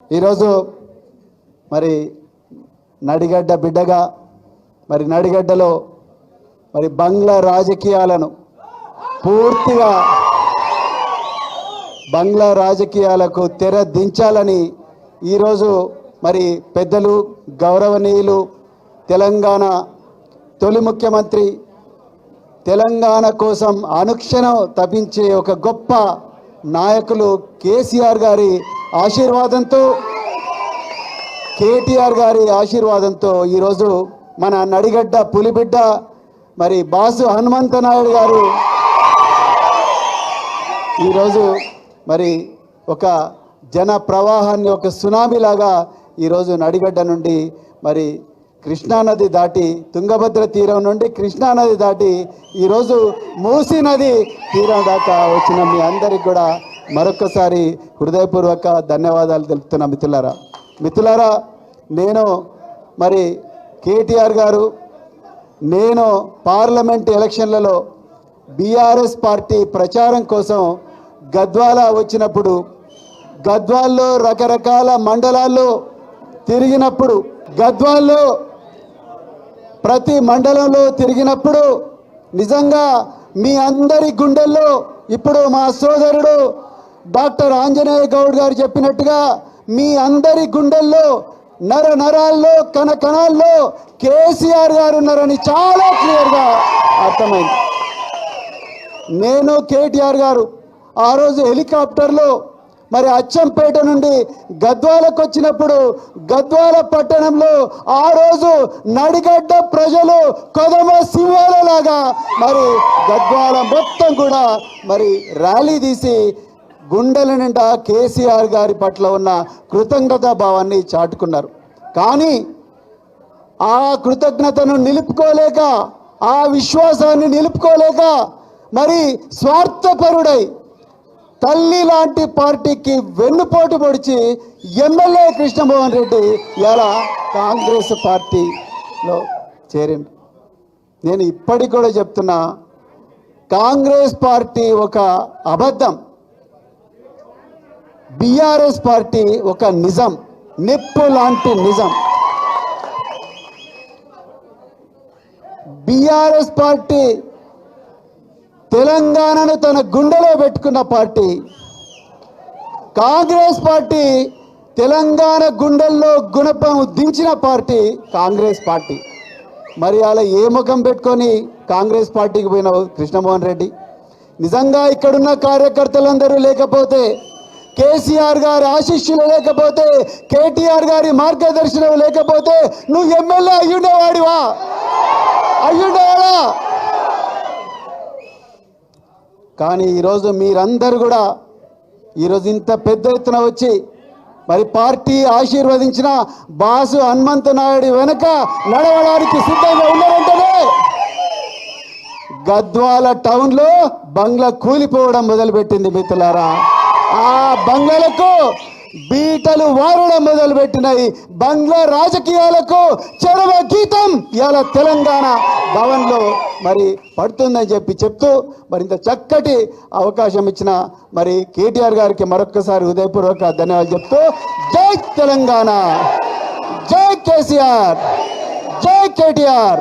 ఈరోజు మరి నడిగడ్డ బిడ్డగా మరి నడిగడ్డలో మరి బంగ్లా రాజకీయాలను పూర్తిగా బంగ్లా రాజకీయాలకు తెర దించాలని ఈరోజు మరి పెద్దలు గౌరవనీయులు తెలంగాణ తొలి ముఖ్యమంత్రి తెలంగాణ కోసం అనుక్షణం తపించే ఒక గొప్ప నాయకులు కేసీఆర్ గారి ఆశీర్వాదంతో కేటీఆర్ గారి ఆశీర్వాదంతో ఈరోజు మన నడిగడ్డ పులిబిడ్డ మరి బాసు హనుమంత నాయుడు గారు ఈరోజు మరి ఒక జన ప్రవాహాన్ని ఒక సునామీలాగా ఈరోజు నడిగడ్డ నుండి మరి కృష్ణానది దాటి తుంగభద్ర తీరం నుండి కృష్ణానది దాటి ఈరోజు మూసీ నది తీరం దాకా వచ్చిన మీ అందరికి కూడా మరొకసారి హృదయపూర్వక ధన్యవాదాలు తెలుపుతున్న మిత్రులారా. మిత్రులారా నేను మరి కేటీఆర్ గారు నేను పార్లమెంట్ ఎలక్షన్లలో బీఆర్ఎస్ పార్టీ ప్రచారం కోసం గద్వాల వచ్చినప్పుడు గద్వాల్లో రకరకాల మండలాల్లో తిరిగినప్పుడు గద్వాల్లో ప్రతి మండలంలో తిరిగినప్పుడు నిజంగా మీ అందరి గుండెల్లో ఇప్పుడు మా సోదరుడు డాక్టర్ ఆంజనేయ గౌడ్ గారు చెప్పినట్టుగా మీ అందరి గుండెల్లో నర నరాల్లో కణ కణాల్లో కేసీఆర్ గారు ఉన్నారని చాలా క్లియర్గా అర్థమైంది. నేను కేటీఆర్ గారు. ఆ రోజు హెలికాప్టర్లో మరి అచ్చంపేట నుండి గద్వాలకు వచ్చినప్పుడు గద్వాల పట్టణంలో ఆ రోజు నడిగడ్డ ప్రజలు కొదమ సింహాలలాగా మరి గద్వాల మొత్తం కూడా మరి ర్యాలీ తీసి గుండెల నిండా కేసీఆర్ గారి పట్ల ఉన్న కృతజ్ఞతా భావాన్ని చాటుకున్నారు. కానీ ఆ కృతజ్ఞతను నిలుపుకోలేక ఆ విశ్వాసాన్ని నిలుపుకోలేక మరి స్వార్థపరుడై తల్లి లాంటి పార్టీకి వెన్నుపోటు పొడిచి ఎమ్మెల్యే కృష్ణమోహన్ రెడ్డి ఇలా కాంగ్రెస్ పార్టీలో చేరిండు. నేను ఇప్పటికి కూడా చెప్తున్నా కాంగ్రెస్ పార్టీ ఒక అబద్ధం. బీఆర్ఎస్ పార్టీ ఒక నిజం నిప్పు లాంటి నిజం. బీఆర్ఎస్ పార్టీ తెలంగాణను తన గుండెలో పెట్టుకున్న పార్టీ. కాంగ్రెస్ పార్టీ తెలంగాణ గుండెల్లో గుణపం దించిన పార్టీ కాంగ్రెస్ పార్టీ. మరి అలా ఏ ముఖం పెట్టుకొని కాంగ్రెస్ పార్టీకి పోయిన కృష్ణమోహన్ రెడ్డి? నిజంగా ఇక్కడున్న కార్యకర్తలందరూ లేకపోతే కేసీఆర్ గారి ఆశిష్యులు లేకపోతే కేటీఆర్ గారి మార్గదర్శనం లేకపోతే నువ్వు ఎమ్మెల్యే అయ్యుండేవాడివా? అయ్యుండేవాడా? కానీ ఈరోజు మీరందరూ కూడా ఈరోజు ఇంత పెద్ద ఎత్తున వచ్చి మరి పార్టీ ఆశీర్వదించిన బాసు హనుమంత నాయుడు వెనక నడవడానికి సిద్ధంగా ఉన్నారంటేనే గద్వాల టౌన్లో బంగ్లా కూలిపోవడం మొదలుపెట్టింది మిత్రులారా. ఆ బంగ్లాలకు బీటలు వారడం మొదలుపెట్టినాయి. బంగ్లా రాజకీయాలకు చరవ గీతం ఇలా తెలంగాణ భవన్లో మరి పడుతుందని చెప్పి చెప్తూ మరి ఇంత చక్కటి అవకాశం ఇచ్చిన మరి కేటీఆర్ గారికి మరొక్కసారి హృదయపూర్వక ధన్యవాదాలు చెప్తూ జై తెలంగాణ. జై కేసీఆర్. జై కేటీఆర్.